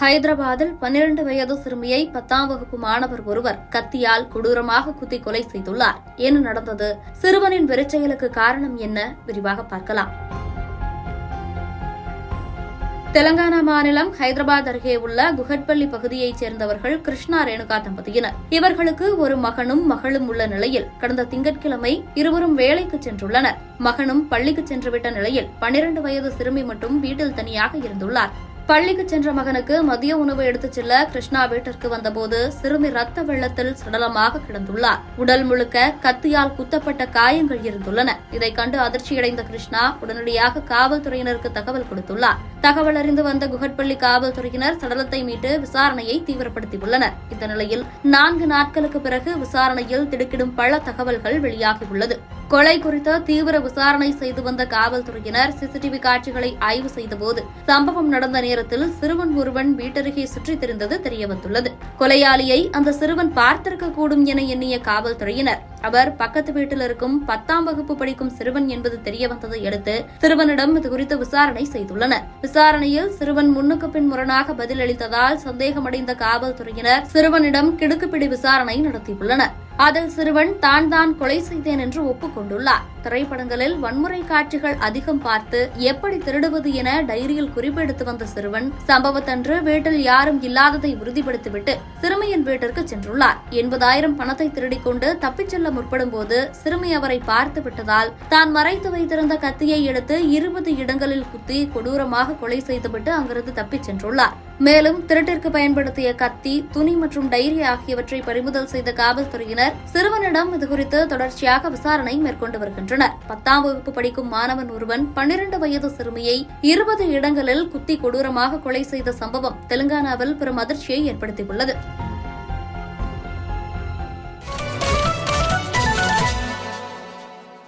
ஹைதராபாத்தில் பன்னிரண்டு வயது சிறுமியை பத்தாம் வகுப்பு மாணவர் ஒருவர் கத்தியால் கொடூரமாக குத்தி கொலை செய்துள்ளார். என்ன நடந்தது? சிறுவனின் வெறிச்செயலுக்கு காரணம் என்ன? விரிவாக பார்க்கலாம். தெலங்கானா மாநிலம் ஹைதராபாத் அருகே உள்ள குகட்பள்ளி பகுதியைச் சேர்ந்தவர்கள் கிருஷ்ணா ரேணுகா தம்பதியினர். இவர்களுக்கு ஒரு மகனும் மகளும் உள்ள நிலையில் கடந்த திங்கட்கிழமை இருவரும் வேலைக்கு சென்றுள்ளனர். மகனும் பள்ளிக்கு சென்றுவிட்ட நிலையில் பனிரண்டு வயது சிறுமி மட்டும் வீட்டில் தனியாக இருந்துள்ளார். பள்ளிக்கு சென்ற மகனுக்கு மதிய உணவு எடுத்துச் செல்ல கிருஷ்ணா வீட்டிற்கு வந்தபோது சிறுமி ரத்த வெள்ளத்தில் சடலமாக கிடந்துள்ளார். உடல் முழுக்க கத்தியால் குத்தப்பட்ட காயங்கள் இருந்துள்ளன. இதை கண்டு அதிர்ச்சியடைந்த கிருஷ்ணா உடனடியாக காவல்துறையினருக்கு தகவல் கொடுத்துள்ளார். தகவல் அறிந்து வந்த குகட்பள்ளி காவல்துறையினர் சடலத்தை மீட்டு விசாரணையை தீவிரப்படுத்தியுள்ளனர். இந்த நிலையில் நான்கு நாட்களுக்கு பிறகு விசாரணையில் திடுக்கிடும் பல தகவல்கள் வெளியாகியுள்ளது. கொலை குறித்த தீவிர விசாரணை செய்து வந்த காவல்துறையினர் சிசிடிவி காட்சிகளை ஆய்வு செய்தபோது சம்பவம் நடந்த நேரத்தில் சிறுவன் ஒருவன் வீட்டருகே சுற்றித் திரிந்தது தெரியவந்துள்ளது. கொலையாளியை அந்த சிறுவன் பார்த்திருக்க கூடும் என எண்ணிய காவல்துறையினர் அவர் பக்கத்து வீட்டில் இருக்கும் பத்தாம் வகுப்பு படிக்கும் சிறுவன் என்பது தெரியவந்ததை அடுத்து சிறுவனிடம் இது குறித்து விசாரணை செய்துள்ளனர். விசாரணையில் சிறுவன் முன்னுக்கு பின் முரணாக பதிலளித்ததால் சந்தேகமடைந்த காவல்துறையினர் சிறுவனிடம் கிடுக்குப்பிடி விசாரணை நடத்தியுள்ளனர். அதில் சிறுவன் தான் தான் கொலை செய்தேன் என்று ஒப்புக்கொண்டுள்ளார். திரைப்படங்களில் வன்முறை காட்சிகள் அதிகம் பார்த்து எப்படி திருடுவது என டைரியில் குறிப்பெடுத்து வந்த சிறுவன் சம்பவத்தன்று வீட்டில் யாரும் இல்லாததை உறுதிப்படுத்திவிட்டு சிறுமியின் வீட்டிற்கு சென்றுள்ளார். எண்பதாயிரம் பணத்தை திருடிக் கொண்டு தப்பிச் செல்ல முற்படும் போது சிறுமி அவரை பார்த்து விட்டதால் தான் மறைத்து வைத்திருந்த கத்தியை எடுத்து இருபது இடங்களில் குத்தி கொடூரமாக கொலை செய்துவிட்டு அங்கிருந்து தப்பிச் சென்றுள்ளார். மேலும் திருட்டிற்கு பயன்படுத்திய கத்தி துணி மற்றும் டைரி ஆகியவற்றை பறிமுதல் செய்த காவல்துறையினர் சிறுவனிடம் இதுகுறித்து தொடர்ச்சியாக விசாரணை மேற்கொண்டு வருகின்றனர். பத்தாம் வகுப்பு படிக்கும் மாணவன் ஒருவன் பன்னிரண்டு வயது சிறுமியை இருபது இடங்களில் குத்தி கொடூரமாக கொலை செய்த சம்பவம் தெலுங்கானாவில் பெரும் அதிர்ச்சியை ஏற்படுத்தியுள்ளது.